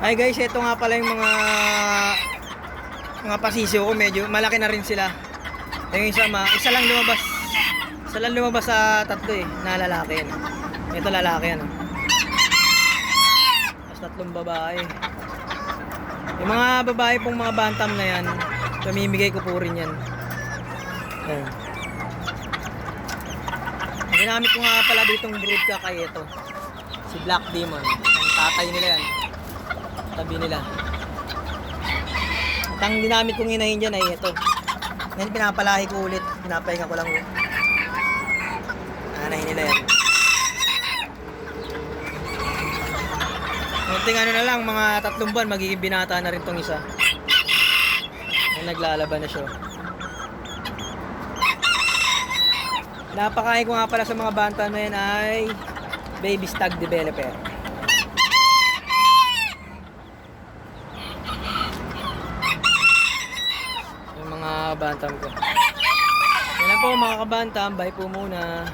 Ay guys, ito nga pala yung mga mga pasisyo ko, medyo malaki na rin sila. Yung isa, ma, isa lang lumabas. Isa lang lumabas sa tatlo eh, na lalaki yan. Ito lalaki yan. Tapos tatlong babae. Yung mga babae pong mga bantam na yan, pamimigay ko po rin yan. Ayan. Ginamit ko nga pala ditong brood ka kay ito. Si Black Demon. Ang tatay nila yan. Tabi nila. At ang ginamit kong inahin dyan ay ito. Ngayon pinapalahi ko ulit. Pinapahinga ko lang. Anahin nila yan. Kunting ano na lang, mga tatlong buwan, magiging binata na rin tong isa. Ay, naglalaban na siya. Napakain ko nga pala sa mga banta na yan ay baby stag developer. Yung mga bantam ko. Yan po mga kabantam, bye po muna.